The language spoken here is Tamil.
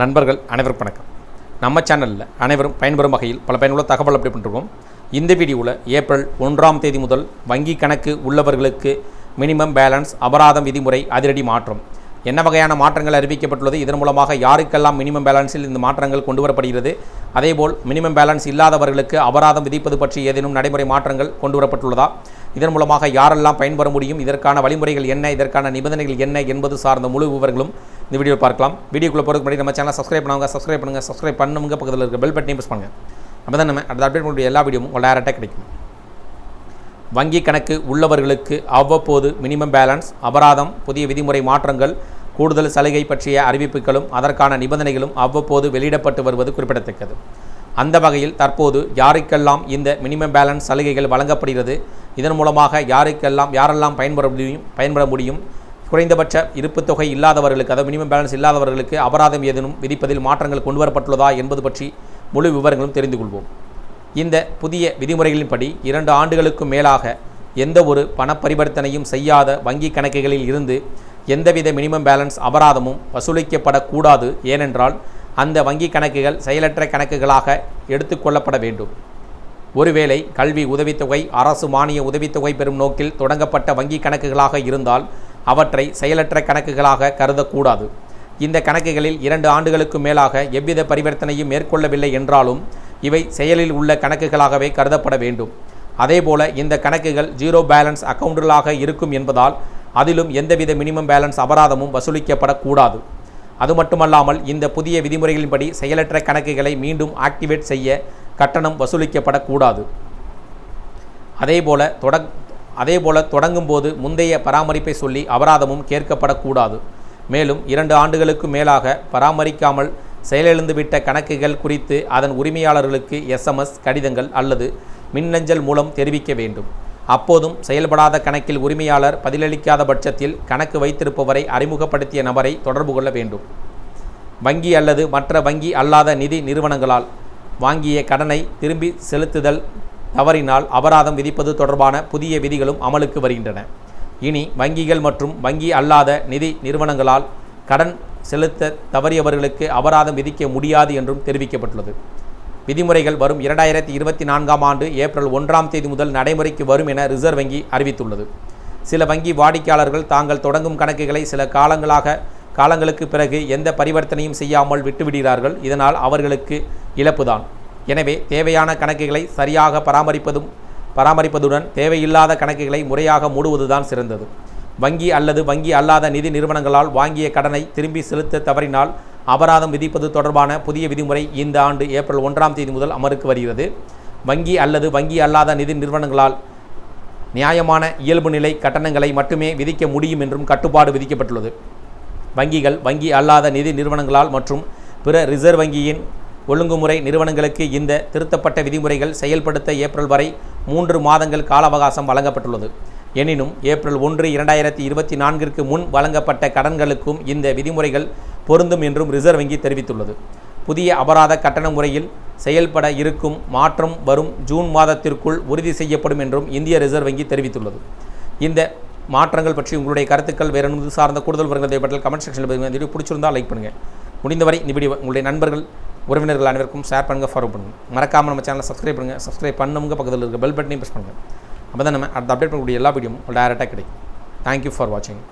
நண்பர்கள் அனைவருக்கும் வணக்கம். நம்ம சேனலில் அனைவரும் பயன்பெறும் வகையில் பல பயனுள்ள தகவல் அப்படி பண்ணிருக்கோம். இந்த வீடியோவில் ஏப்ரல் ஒன்றாம் தேதி முதல் வங்கி கணக்கு உள்ளவர்களுக்கு மினிமம் பேலன்ஸ் அபராதம் விதிமுறை அதிரடி மாற்றம். என்ன வகையான மாற்றங்கள் அறிவிக்கப்பட்டுள்ளது? இதன் மூலமாக யாருக்கெல்லாம் மினிமம் பேலன்ஸில் இந்த மாற்றங்கள் கொண்டு வரப்படுகிறது? அதேபோல் மினிமம் பேலன்ஸ் இல்லாதவர்களுக்கு அபராதம் விதிப்பது பற்றி ஏதேனும் நடைமுறை மாற்றங்கள் கொண்டு வரப்பட்டுள்ளதா? இதன் மூலமாக யாரெல்லாம் பயன்பெற முடியும் இதற்கான வழிமுறைகள் என்ன இதற்கான நிபந்தனைகள் என்ன என்பது சார்ந்த முழு விவரங்களும் இந்த வீடியோ பார்க்கலாம். வீடியோக்குள்ளே போகிறதுக்கு முன்னாடி நம்ம சேனலை சப்ஸ்கிரைப் பண்ணுவாங்க சப்ஸ்கிரைப் பண்ணுங்கள் சப்ஸ்கிரைப் பண்ணுங்க பக்கத்தில் இருக்க பெல் பட்டனையும் ப்ரெஸ் பண்ணுங்கள் அப்போ தான் நம்ம அடுத்த அப்டேட் பண்ணக்கூடிய எல்லா வீடியோவும் உங்கள் டேரெக்டாக கிடைக்கும். வங்கி கணக்கு உள்ளவர்களுக்கு அவ்வப்போது மினிமம் பேலன்ஸ் அபராதம் புதிய விதிமுறை மாற்றங்கள் கூடுதல் சலுகை பற்றிய அறிவிப்புகளும் அதற்கான நிபந்தனைகளும் அவ்வப்போது வெளியிடப்பட்டு வருவது குறிப்பிடத்தக்கது. அந்த வகையில் தற்போது யாருக்கெல்லாம் இந்த மினிமம் பேலன்ஸ் சலுகைகள் வழங்கப்படுகிறது இதன் மூலமாக யாருக்கெல்லாம் யாரெல்லாம் பயன்பட முடியும் பயன்பட முடியும்? குறைந்தபட்ச இருப்புத் தொகை இல்லாதவர்களுக்கு அதாவது மினிமம் பேலன்ஸ் இல்லாதவர்களுக்கு அபராதம் ஏதேனும் விதிப்பதில் மாற்றங்கள் கொண்டு வரப்பட்டுள்ளதா என்பது பற்றி முழு விவரங்களும் தெரிந்து கொள்வோம். இந்த புதிய விதிமுறைகளின்படி இரண்டு ஆண்டுகளுக்கும் மேலாக எந்த ஒரு பணப்பரிவர்த்தனையும் செய்யாத வங்கி கணக்குகளில் இருந்து எந்தவித மினிமம் பேலன்ஸ் அபராதமும் வசூலிக்கப்படக்கூடாது. ஏனென்றால் அந்த வங்கி கணக்குகள் செயலற்ற கணக்குகளாக எடுத்துக்கொள்ளப்பட வேண்டும். ஒருவேளை கல்வி உதவித்தொகை அரசு மானிய உதவித்தொகை பெறும் நோக்கில் தொடங்கப்பட்ட வங்கி கணக்குகளாக இருந்தால் அவற்றை செயலற்ற கணக்குகளாக கருதக்கூடாது. இந்த கணக்குகளில் இரண்டு ஆண்டுகளுக்கு மேலாக எவ்வித பரிவர்த்தனையும் மேற்கொள்ளவில்லை என்றாலும் இவை செயலில் உள்ள கணக்குகளாகவே கருதப்பட வேண்டும். அதேபோல இந்த கணக்குகள் ஜீரோ பேலன்ஸ் அக்கவுண்டுகளாக இருக்கும் என்பதால் அதிலும் எந்தவித மினிமம் பேலன்ஸ் அபராதமும் வசூலிக்கப்படக்கூடாது. அது மட்டுமல்லாமல் இந்த புதிய விதிமுறைகளின்படி செயலற்ற கணக்குகளை மீண்டும் ஆக்டிவேட் செய்ய கட்டணம் வசூலிக்கப்படக்கூடாது. அதேபோல தொடங் அதேபோல தொடங்கும் போது முந்தைய பராமரிப்பை சொல்லி அபராதமும் கேட்கப்படக்கூடாது. மேலும் இரண்டு ஆண்டுகளுக்கு மேலாக பராமரிக்காமல் செயலிழந்துவிட்ட கணக்குகள் குறித்து அதன் உரிமையாளர்களுக்கு எஸ்எம்எஸ் கடிதங்கள் அல்லது மின்னஞ்சல் மூலம் தெரிவிக்க வேண்டும். அப்போதும் செயல்படாத கணக்கில் உரிமையாளர் பதிலளிக்காத பட்சத்தில் கணக்கு வைத்திருப்பவரை அறிமுகப்படுத்திய நபரை தொடர்பு கொள்ள வேண்டும். வங்கி அல்லது மற்ற வங்கி அல்லாத நிதி நிறுவனங்களால் வாங்கிய கடனை திரும்பி செலுத்துதல் தவறினால் அபராதம் விதிப்பது தொடர்பான புதிய விதிகளும் அமலுக்கு வருகின்றன. இனி வங்கிகள் மற்றும் வங்கி அல்லாத நிதி நிறுவனங்களால் கடன் செலுத்த தவறியவர்களுக்கு அபராதம் விதிக்க முடியாது என்றும் தெரிவிக்கப்பட்டுள்ளது. விதிமுறைகள் வரும் இரண்டாயிரத்தி இருபத்தி நான்காம் ஆண்டு ஏப்ரல் ஒன்றாம் தேதி முதல் நடைமுறைக்கு வரும் என ரிசர்வ் வங்கி அறிவித்துள்ளது. சில வங்கி வாடிக்கையாளர்கள் தாங்கள் தொடங்கும் கணக்குகளை சில காலங்களாக காலங்களுக்கு பிறகு எந்த பரிவர்த்தனையும் செய்யாமல் விட்டுவிடுகிறார்கள். இதனால் அவர்களுக்கு இழப்புதான். எனவே தேவையான கணக்குகளை சரியாக பராமரிப்பதும் பராமரிப்பதுடன் தேவையில்லாத கணக்குகளை முறையாக மூடுவதுதான் சிறந்தது. வங்கி அல்லது வங்கி அல்லாத நிதி நிறுவனங்களால் வாங்கிய கடனை திரும்பி செலுத்த தவறினால் அபராதம் விதிப்பது தொடர்பான புதிய விதிமுறை இந்த ஆண்டு ஏப்ரல் ஒன்றாம் தேதி முதல் அமருக்கு வருகிறது. வங்கி அல்லது வங்கி அல்லாத நிதி நிறுவனங்களால் நியாயமான இயல்பு நிலை கட்டணங்களை மட்டுமே விதிக்க முடியும் என்றும் கட்டுப்பாடு விதிக்கப்பட்டுள்ளது. வங்கிகள் வங்கி அல்லாத நிதி நிறுவனங்களால் மற்றும் பிற ரிசர்வ் வங்கியின் ஒழுங்குமுறை நிறுவனங்களுக்கு இந்த திருத்தப்பட்ட விதிமுறைகள் செயல்படுத்த ஏப்ரல் வரை மூன்று மாதங்கள் கால அவகாசம் வழங்கப்பட்டுள்ளது. எனினும் ஏப்ரல் ஒன்று இரண்டாயிரத்தி இருபத்தி நான்கிற்கு முன் வழங்கப்பட்ட கடன்களுக்கும் இந்த விதிமுறைகள் பொருந்தும் என்றும் ரிசர்வ் வங்கி தெரிவித்துள்ளது. புதிய அபராத கட்டண முறையில் செயல்பட இருக்கும் மாற்றம் வரும் ஜூன் மாதத்திற்குள் உறுதி செய்யப்படும் என்றும் இந்திய ரிசர்வ் வங்கி தெரிவித்துள்ளது. இந்த மாற்றங்கள் பற்றி உங்களுடைய கருத்துக்கள் வேறு இது சார்ந்த கூடுதல் விவரங்கள் தேவைப்பட்டால் கமெண்ட் செக்ஷனில் பதிவு இந்த வீடியோ பிடிச்சிருந்தால் லைக் பண்ணுங்கள் முடிந்தவரை இந்த வீடியோ உங்களுடைய நண்பர்கள் உறவினர்கள் அனைவருக்கும் ஷேர் பண்ணுங்கள் ஃபாலோ பண்ணுங்கள் மறக்காமல் நம்ம சேனலை சப்ஸ்கிரைப் பண்ணுங்கள் சப்ஸ்கிரைப் பண்ணுங்க பக்கத்தில் இருக்க பெல் பட்டனையும் ப்ரெஸ் பண்ணுங்கள் அப்போ தான் நம்ம அடுத்த அப்டேட் பண்ணக்கூடிய எல்லா வீடியோவும் டேரெக்டாக கிடைக்கும். தேங்க்யூ ஃபார் வாட்சிங்